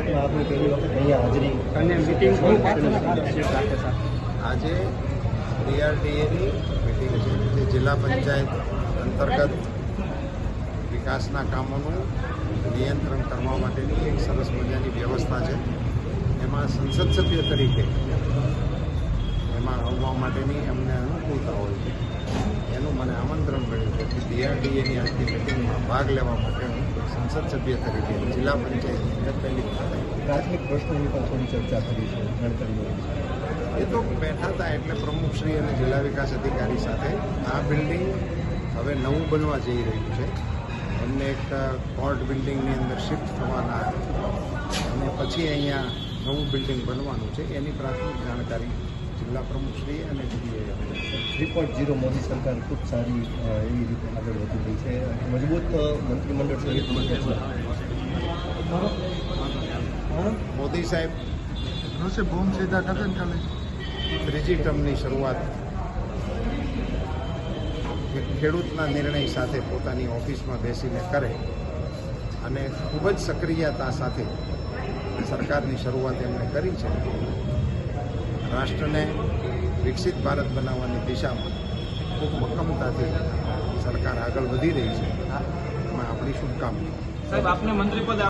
પંચાયતમાં આપની પહેલી વખત અહીંયા હાજરી અને મીટિંગ આજે ડીઆરડીએની મિટિંગ છે જે જિલ્લા પંચાયત અંતર્ગત વિકાસના કામોનું નિયંત્રણ કરવા માટેની એક સરસ મજાની વ્યવસ્થા છે. એમાં સંસદ સભ્ય તરીકે એમાં આવવા માટેની અમને અનુકૂળતા હોય છે. ડીઆરડીએની આજની મિટિંગમાં ભાગ લેવા માટે હું સંસદ સભ્ય તરીકે જિલ્લા પંચાયતની અંદર પહેલી પ્રાથમિક પ્રશ્નોની પણ થોડી ચર્ચા કરી છે એ તો બેઠા હતા એટલે પ્રમુખશ્રી અને જિલ્લા વિકાસ અધિકારી સાથે. આ બિલ્ડિંગ હવે નવું બનવા જઈ રહ્યું છે. એમને એક કોર્ટ બિલ્ડિંગની અંદર શિફ્ટ થવાના અને પછી અહીંયા નવું બિલ્ડિંગ બનવાનું છે. એની પ્રાથમિક જાણકારી જિલ્લા પ્રમુખશ્રી અને થ્રી પોઈન્ટ ઝીરો મોદી સરકાર ખૂબ સારી એવી રીતે આગળ વધી રહી છે. મજબૂત મંત્રીમંડળ સહિત મોદી સાહેબ. બોમ્બ સીધા ટકન ચાલે. ત્રીજી ટર્મની શરૂઆત. ખેડૂતના નિર્ણય સાથે પોતાની ઓફિસમાં બેસીને કરે અને ખૂબ જ સક્રિયતા સાથે સરકારની શરૂઆત એમણે કરી છે. રાષ્ટ્રને વિકસિત ભારત બનાવવાની દિશામાં ખૂબ મક્કમતાથી સરકાર આગળ વધી રહી છે. એમાં આપણી શુભકામના. સાહેબ, આપને મંત્રી પદ